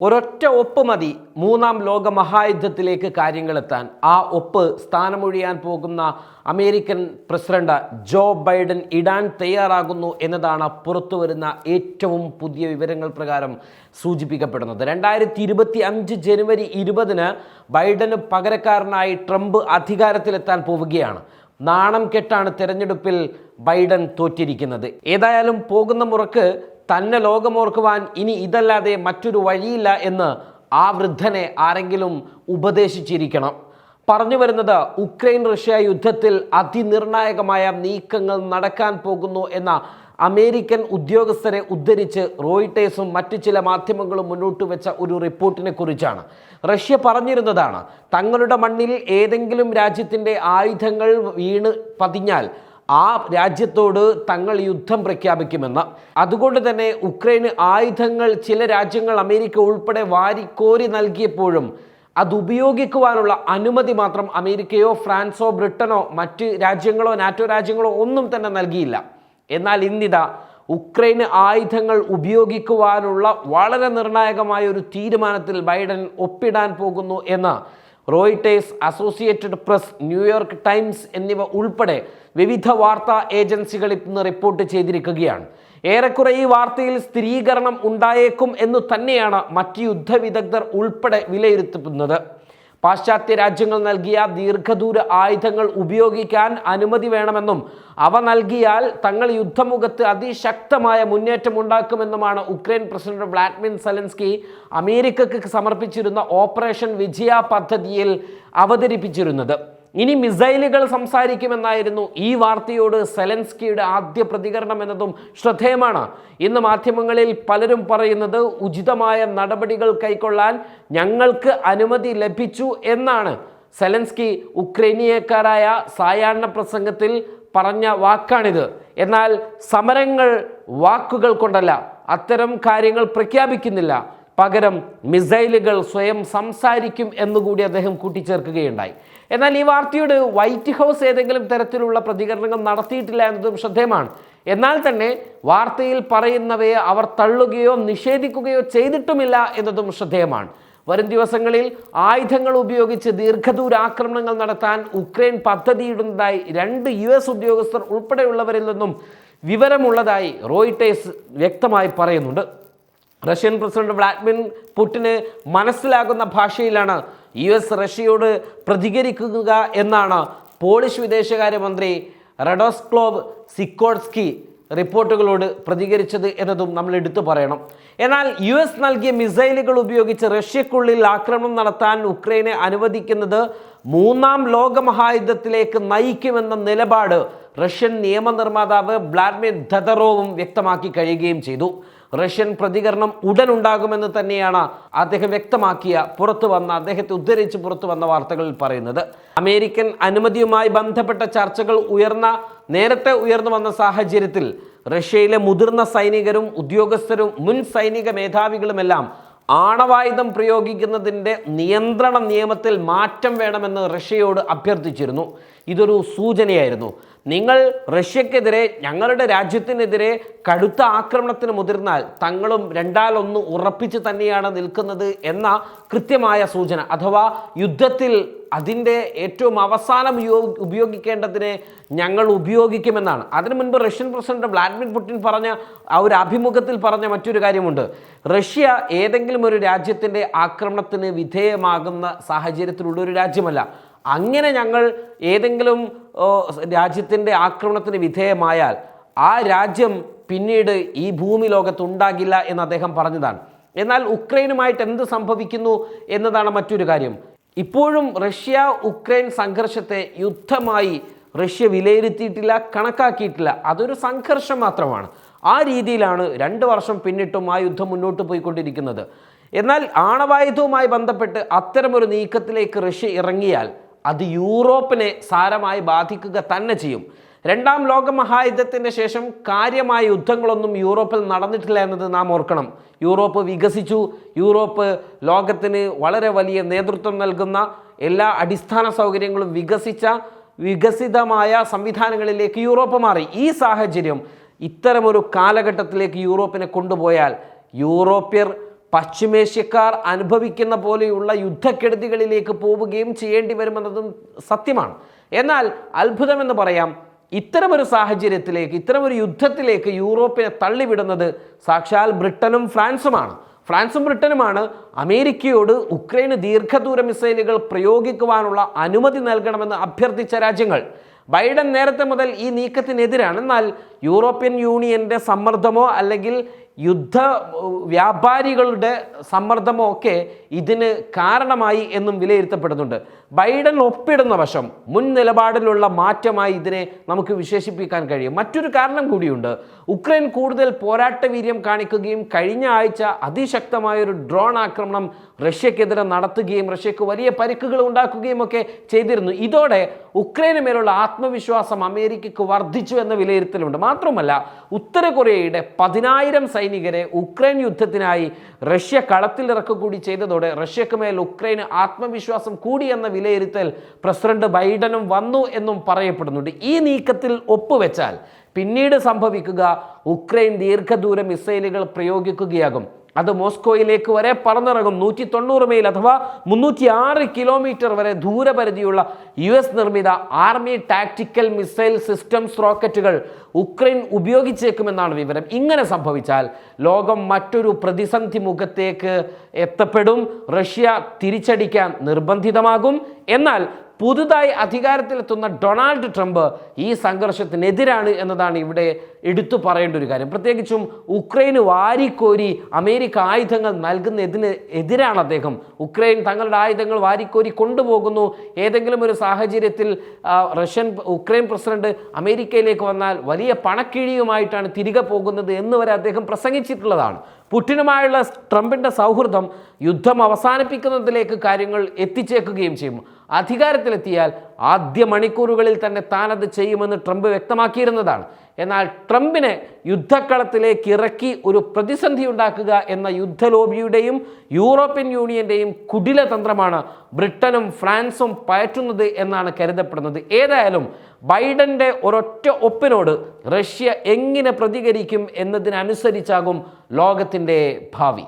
ഒരൊറ്റ ഒപ്പ് മതി. മൂന്നാം ലോക മഹായുദ്ധത്തിലേക്ക് കാര്യങ്ങളെത്താൻ. ആ ഒപ്പ് സ്ഥാനമൊഴിയാൻ പോകുന്ന അമേരിക്കൻ പ്രസിഡന്റ് ജോ ബൈഡൻ ഇടാൻ തയ്യാറാകുന്നു എന്നതാണ് പുറത്തുവരുന്ന ഏറ്റവും പുതിയ വിവരങ്ങൾ പ്രകാരം സൂചിപ്പിക്കപ്പെടുന്നത്. രണ്ടായിരത്തി ഇരുപത്തി അഞ്ച് ജനുവരി ഇരുപതിന് ബൈഡന് പകരക്കാരനായി ട്രംപ് അധികാരത്തിലെത്താൻ പോവുകയാണ്. നാണം കെട്ടാണ് തെരഞ്ഞെടുപ്പിൽ ബൈഡൻ തോറ്റിരിക്കുന്നത്. ഏതായാലും പോകുന്ന മുറക്ക് തന്നെ ലോകമോർക്കുവാൻ ഇനി ഇതല്ലാതെ മറ്റൊരു വഴിയില്ല എന്ന് ആ വൃദ്ധനെ ആരെങ്കിലും ഉപദേശിച്ചിരിക്കണം. പറഞ്ഞു വരുന്നത് ഉക്രൈൻ റഷ്യ യുദ്ധത്തിൽ അതിനിർണായകമായ നീക്കങ്ങൾ നടക്കാൻ പോകുന്നു എന്ന അമേരിക്കൻ ഉദ്യോഗസ്ഥരെ ഉദ്ധരിച്ച് റോയിട്ടേഴ്സും മറ്റു ചില മാധ്യമങ്ങളും മുന്നോട്ട് വെച്ച ഒരു റിപ്പോർട്ടിനെ കുറിച്ചാണ്. റഷ്യ പറഞ്ഞിരുന്നതാണ് തങ്ങളുടെ മണ്ണിൽ ഏതെങ്കിലും രാജ്യത്തിന്റെ ആയുധങ്ങൾ വീണ് പതിഞ്ഞാൽ ആ രാജ്യത്തോട് തങ്ങൾ യുദ്ധം പ്രഖ്യാപിക്കുമെന്ന്. അതുകൊണ്ട് തന്നെ ഉക്രൈന് ആയുധങ്ങൾ ചില രാജ്യങ്ങൾ അമേരിക്ക ഉൾപ്പെടെ വാരിക്കോരി നൽകിയപ്പോഴും അത് ഉപയോഗിക്കുവാനുള്ള അനുമതി മാത്രം അമേരിക്കയോ ഫ്രാൻസോ ബ്രിട്ടനോ മറ്റ് രാജ്യങ്ങളോ നാറ്റോ രാജ്യങ്ങളോ ഒന്നും തന്നെ നൽകിയില്ല. എന്നാൽ ഇന്നിതാ ഉക്രൈന് ആയുധങ്ങൾ ഉപയോഗിക്കുവാനുള്ള വളരെ നിർണായകമായ ഒരു തീരുമാനത്തിൽ ബൈഡൻ ഒപ്പിടാൻ പോകുന്നു എന്ന് Reuters Associated Press New York Times എന്നിവ ഉൾപ്പെടെ വിവിധ വാർത്താ ഏജൻസികൾ ഇന്ന് റിപ്പോർട്ട് ചെയ്തിരിക്കുകയാണ്. ഏറെക്കുറെ ഈ വാർത്തയിൽ സ്ഥിരീകരണം ഉണ്ടായേക്കും എന്ന് തന്നെയാണ് മറ്റ് യുദ്ധവിദഗ്ധർ ഉൾപ്പെടെ വിലയിരുത്തുന്നത്. പാശ്ചാത്യ രാജ്യങ്ങൾ നൽകിയ ദീർഘദൂര ആയുധങ്ങൾ ഉപയോഗിക്കാൻ അനുമതി വേണമെന്നും അവ നൽകിയാൽ തങ്ങൾ യുദ്ധമുഖത്ത് അതിശക്തമായ മുന്നേറ്റം ഉണ്ടാക്കുമെന്നുമാണ് ഉക്രൈൻ പ്രസിഡന്റ് വ്ളാഡിമിർ സെലൻസ്കി അമേരിക്കക്ക് സമർപ്പിച്ചിരുന്ന ഓപ്പറേഷൻ വിജയ പദ്ധതിയിൽ അവതരിപ്പിച്ചിരുന്നത്. ഇനി മിസൈലുകൾ സംസാരിക്കുമെന്നായിരുന്നു ഈ വാർത്തയോട് സെലൻസ്കിയുടെ ആദ്യ പ്രതികരണം എന്നതും ശ്രദ്ധേയമാണ്. ഇന്ന് മാധ്യമങ്ങളിൽ പലരും പറയുന്നത് ഉചിതമായ നടപടികൾ കൈക്കൊള്ളാൻ ഞങ്ങൾക്ക് അനുമതി ലഭിച്ചു എന്നാണ്. സെലൻസ്കി ഉക്രൈനിയക്കാരായ സായാഹ്ന പ്രസംഗത്തിൽ പറഞ്ഞ വാക്കാണിത്. എന്നാൽ സമരങ്ങൾ വാക്കുകൾ കൊണ്ടല്ല അത്തരം കാര്യങ്ങൾ പ്രഖ്യാപിക്കുന്നില്ല. പകരം മിസൈലുകൾ സ്വയം സംസാരിക്കും എന്നുകൂടി അദ്ദേഹം കൂട്ടിച്ചേർക്കുകയുണ്ടായി. എന്നാൽ ഈ വാർത്തയോട് വൈറ്റ് ഹൗസ് ഏതെങ്കിലും തരത്തിലുള്ള പ്രതികരണങ്ങൾ നടത്തിയിട്ടില്ല എന്നതും ശ്രദ്ധേയമാണ്. എന്നാൽ തന്നെ വാർത്തയിൽ പറയുന്നവയെ അവർ തള്ളുകയോ നിഷേധിക്കുകയോ ചെയ്തിട്ടുമില്ല എന്നതും ശ്രദ്ധേയമാണ്. വരും ദിവസങ്ങളിൽ ആയുധങ്ങൾ ഉപയോഗിച്ച് ദീർഘദൂര ആക്രമണങ്ങൾ നടത്താൻ ഉക്രൈൻ പദ്ധതിയിടുന്നതായി രണ്ട് യു എസ് ഉദ്യോഗസ്ഥർ ഉൾപ്പെടെയുള്ളവരിൽ നിന്നും വിവരമുള്ളതായി റോയിട്ടേഴ്സ് വ്യക്തമായി പറയുന്നുണ്ട്. റഷ്യൻ പ്രസിഡന്റ് വ്ളാഡിമിർ പുടിന് മനസ്സിലാകുന്ന ഭാഷയിലാണ് യു എസ് റഷ്യയോട് പ്രതികരിക്കുക എന്നാണ് പോളിഷ് വിദേശകാര്യമന്ത്രി റഡോസ്ക്ലോവ് സിക്കോഡ്സ്കി റിപ്പോർട്ടുകളോട് പ്രതികരിച്ചത് എന്നതും നമ്മൾ എടുത്തു പറയണം. എന്നാൽ യു എസ് നൽകിയ മിസൈലുകൾ ഉപയോഗിച്ച് റഷ്യക്കുള്ളിൽ ആക്രമണം നടത്താൻ ഉക്രൈനെ അനുവദിക്കുന്നത് മൂന്നാം ലോകമഹായുദ്ധത്തിലേക്ക് നയിക്കുമെന്ന നിലപാട് റഷ്യൻ നിയമനിർമ്മാതാവ് വ്ളാഡിമിർ ധദറോവും വ്യക്തമാക്കി കഴിയുകയും ചെയ്തു. റഷ്യൻ പ്രതികരണം ഉടൻ ഉണ്ടാകുമെന്ന് തന്നെയാണ് അദ്ദേഹം വ്യക്തമാക്കിയ പുറത്തു വന്ന അദ്ദേഹത്തെ ഉദ്ധരിച്ച് പുറത്തു വന്ന വാർത്തകളിൽ പറയുന്നത്. അമേരിക്കൻ അനുമതിയുമായി ബന്ധപ്പെട്ട ചർച്ചകൾ ഉയർന്ന നേരത്തെ ഉയർന്നു വന്ന സാഹചര്യത്തിൽ റഷ്യയിലെ മുതിർന്ന സൈനികരും ഉദ്യോഗസ്ഥരും മുൻ സൈനിക മേധാവികളുമെല്ലാം ആണവായുധം പ്രയോഗിക്കുന്നതിന്റെ നിയന്ത്രണ നിയമത്തിൽ മാറ്റം വേണമെന്ന് റഷ്യയോട് അഭ്യർത്ഥിച്ചിരുന്നു. ഇതൊരു സൂചനയായിരുന്നു. നിങ്ങൾ റഷ്യക്കെതിരെ ഞങ്ങളുടെ രാജ്യത്തിനെതിരെ കടുത്ത ആക്രമണത്തിന് മുതിർന്നാൽ തങ്ങളും രണ്ടാലൊന്ന് ഉറപ്പിച്ച് തന്നെയാണ് നിൽക്കുന്നത് എന്ന കൃത്യമായ സൂചന. അഥവാ യുദ്ധത്തിൽ അതിന്റെ ഏറ്റവും അവസാനം ഉപയോ- ഉപയോഗിക്കേണ്ടതിനെ ഞങ്ങൾ ഉപയോഗിക്കുമെന്നാണ്. അതിനു മുൻപ് റഷ്യൻ പ്രസിഡന്റ് വ്ളാഡിമിർ പുടിൻ പറഞ്ഞ ആ ഒരു അഭിമുഖത്തിൽ പറഞ്ഞ മറ്റൊരു കാര്യമുണ്ട്. റഷ്യ ഏതെങ്കിലും ഒരു രാജ്യത്തിന്റെ ആക്രമണത്തിന് വിധേയമാകുന്ന സാഹചര്യത്തിലുള്ള ഒരു രാജ്യമല്ല. അങ്ങനെ ഞങ്ങൾ ഏതെങ്കിലും രാജ്യത്തിന്റെ ആക്രമണത്തിന് വിധേയമായാൽ ആ രാജ്യം പിന്നീട് ഈ ഭൂമി ലോകത്ത് ഉണ്ടാകില്ല എന്ന് അദ്ദേഹം പറഞ്ഞതാണ്. എന്നാൽ ഉക്രൈനുമായിട്ട് എന്ത് സംഭവിക്കുന്നു എന്നതാണ് മറ്റൊരു കാര്യം. ഇപ്പോഴും റഷ്യ ഉക്രൈൻ സംഘർഷത്തെ യുദ്ധമായി റഷ്യ വിലയിരുത്തിയിട്ടില്ല കണക്കാക്കിയിട്ടില്ല. അതൊരു സംഘർഷം മാത്രമാണ്. ആ രീതിയിലാണ് രണ്ട് വർഷം പിന്നിട്ടും ആ യുദ്ധം മുന്നോട്ട് പോയിക്കൊണ്ടിരിക്കുന്നത്. എന്നാൽ ആണവായുധവുമായി ബന്ധപ്പെട്ട് അത്തരമൊരു നീക്കത്തിലേക്ക് റഷ്യ ഇറങ്ങിയാൽ അത് യൂറോപ്പിനെ സാരമായി ബാധിക്കുക തന്നെ ചെയ്യും. രണ്ടാം ലോക മഹായുദ്ധത്തിന്റെ ശേഷം കാര്യമായ യുദ്ധങ്ങളൊന്നും യൂറോപ്പിൽ നടന്നിട്ടില്ല എന്നത് നാം ഓർക്കണം. യൂറോപ്പ് വികസിച്ചു. യൂറോപ്പ് ലോകത്തിന് വളരെ വലിയ നേതൃത്വം നൽകുന്ന എല്ലാ അടിസ്ഥാന സൗകര്യങ്ങളും വികസിച്ച വികസിതമായ സംവിധാനങ്ങളിലേക്ക് യൂറോപ്പ് മാറി. ഈ സാഹചര്യം ഇത്തരമൊരു കാലഘട്ടത്തിലേക്ക് യൂറോപ്പിനെ കൊണ്ടുപോയാൽ യൂറോപ്യർ പശ്ചിമേഷ്യക്കാർ അനുഭവിക്കുന്ന പോലെയുള്ള യുദ്ധക്കെടുതികളിലേക്ക് പോവുകയും ചെയ്യേണ്ടി വരുമെന്നതും സത്യമാണ്. എന്നാൽ അത്ഭുതമെന്ന് പറയാം ഇത്തരമൊരു സാഹചര്യത്തിലേക്ക് ഇത്തരമൊരു യുദ്ധത്തിലേക്ക് യൂറോപ്പിനെ തള്ളിവിടുന്നത് സാക്ഷാൽ ബ്രിട്ടനും ഫ്രാൻസുമാണ്. ഫ്രാൻസും ബ്രിട്ടനുമാണ് അമേരിക്കയോട് ഉക്രൈന് ദീർഘദൂര മിസൈലുകൾ പ്രയോഗിക്കുവാനുള്ള അനുമതി നൽകണമെന്ന് അഭ്യർത്ഥിച്ച രാജ്യങ്ങൾ. ബൈഡൻ നേരത്തെ മുതൽ ഈ നീക്കത്തിനെതിരാണ്. എന്നാൽ യൂറോപ്യൻ യൂണിയന്റെ സമ്മർദ്ദമോ അല്ലെങ്കിൽ യുദ്ധ വ്യാപാരികളുടെ സമ്മർദ്ദമോ ഒക്കെ ഇതിന് കാരണമായി എന്നും വിലയിരുത്തപ്പെടുന്നുണ്ട്. ബൈഡൻ ഒപ്പിടുന്ന വശം മുൻ നിലപാടിലുള്ള മാറ്റമായി ഇതിനെ നമുക്ക് വിശേഷിപ്പിക്കാൻ കഴിയും. മറ്റൊരു കാരണം കൂടിയുണ്ട്. ഉക്രൈൻ കൂടുതൽ പോരാട്ട വീര്യം കാണിക്കുകയും കഴിഞ്ഞ ആഴ്ച അതിശക്തമായ ഒരു ഡ്രോൺ ആക്രമണം റഷ്യക്കെതിരെ നടത്തുകയും റഷ്യക്ക് വലിയ പരിക്കുകൾ ഉണ്ടാക്കുകയും ഒക്കെ ചെയ്തിരുന്നു. ഇതോടെ ഉക്രൈന് മേലുള്ള ആത്മവിശ്വാസം അമേരിക്കയ്ക്ക് വർദ്ധിച്ചു എന്ന വിലയിരുത്തലുണ്ട്. മാത്രമല്ല ഉത്തര കൊറിയയുടെ പതിനായിരം സൈനികരെ ഉക്രൈൻ യുദ്ധത്തിനായി റഷ്യ കളത്തിലിറക്കുക കൂടി ചെയ്തതോടെ റഷ്യക്ക് മേൽ ഉക്രൈന് ആത്മവിശ്വാസം കൂടി എന്ന വിലയിരുത്തൽ പ്രസിഡന്റ് ബൈഡനും വന്നു എന്നും പറയപ്പെടുന്നുണ്ട്. ഈ നീക്കത്തിൽ ഒപ്പുവെച്ചാൽ പിന്നീട് സംഭവിക്കുക ഉക്രൈൻ ദീർഘദൂര മിസൈലുകൾ പ്രയോഗിക്കുകയാകും. അത് മോസ്കോയിലേക്ക് വരെ പറന്നിറങ്ങും. നൂറ്റി തൊണ്ണൂറ് മൈൽ അഥവാ മുന്നൂറ്റി ആറ് കിലോമീറ്റർ വരെ ദൂരപരിധിയുള്ള യു എസ് നിർമ്മിത ആർമി ടാക്ടിക്കൽ മിസൈൽ സിസ്റ്റംസ് റോക്കറ്റുകൾ ഉക്രൈൻ ഉപയോഗിച്ചേക്കുമെന്നാണ് വിവരം. ഇങ്ങനെ സംഭവിച്ചാൽ ലോകം മറ്റൊരു പ്രതിസന്ധി മുഖത്തേക്ക് എത്തപ്പെടും. റഷ്യ തിരിച്ചടിക്കാൻ നിർബന്ധിതമാകും. എന്നാൽ പുതുതായി അധികാരത്തിലെത്തുന്ന ഡൊണാൾഡ് ട്രംപ് ഈ സംഘർഷത്തിനെതിരാണ് എന്നതാണ് ഇവിടെ എടുത്തു പറയേണ്ട ഒരു കാര്യം. പ്രത്യേകിച്ചും ഉക്രൈന് വാരിക്കോരി അമേരിക്ക ആയുധങ്ങൾ നൽകുന്നതിന് എതിരാണ് അദ്ദേഹം. ഉക്രൈൻ തങ്ങളുടെ ആയുധങ്ങൾ വാരിക്കോരി കൊണ്ടുപോകുന്നു. ഏതെങ്കിലും ഒരു സാഹചര്യത്തിൽ റഷ്യൻ ഉക്രൈൻ പ്രസിഡന്റ് അമേരിക്കയിലേക്ക് വന്നാൽ വലിയ പണക്കിഴിയുമായിട്ടാണ് തിരികെ പോകുന്നത് എന്ന് വരെ അദ്ദേഹം പ്രസംഗിച്ചിട്ടുള്ളതാണ്. പുടിനുമായുള്ള ട്രംപിന്റെ സൗഹൃദം യുദ്ധം അവസാനിപ്പിക്കുന്നതിലേക്ക് കാര്യങ്ങൾ എത്തിച്ചേക്കുകയും ചെയ്യും അധികാരത്തിലെത്തിയാൽ ആദ്യ മണിക്കൂറുകളിൽ തന്നെ താനത് ചെയ്യുമെന്ന് ട്രംപ് വ്യക്തമാക്കിയിരുന്നതാണ്. എന്നാൽ ട്രംപിനെ യുദ്ധക്കളത്തിലേക്ക് ഇറക്കി ഒരു പ്രതിസന്ധി ഉണ്ടാക്കുക എന്ന യുദ്ധലോബിയുടെയും യൂറോപ്യൻ യൂണിയന്റെയും കുടില തന്ത്രമാണ് ബ്രിട്ടനും ഫ്രാൻസും പയറ്റുന്നത് എന്നാണ് കരുതപ്പെടുന്നത്. ഏതായാലും ബൈഡന്റെ ഒരൊറ്റ ഒപ്പിനോട് റഷ്യ എങ്ങനെ പ്രതികരിക്കും എന്നതിനനുസരിച്ചാകും ലോകത്തിന്റെ ഭാവി.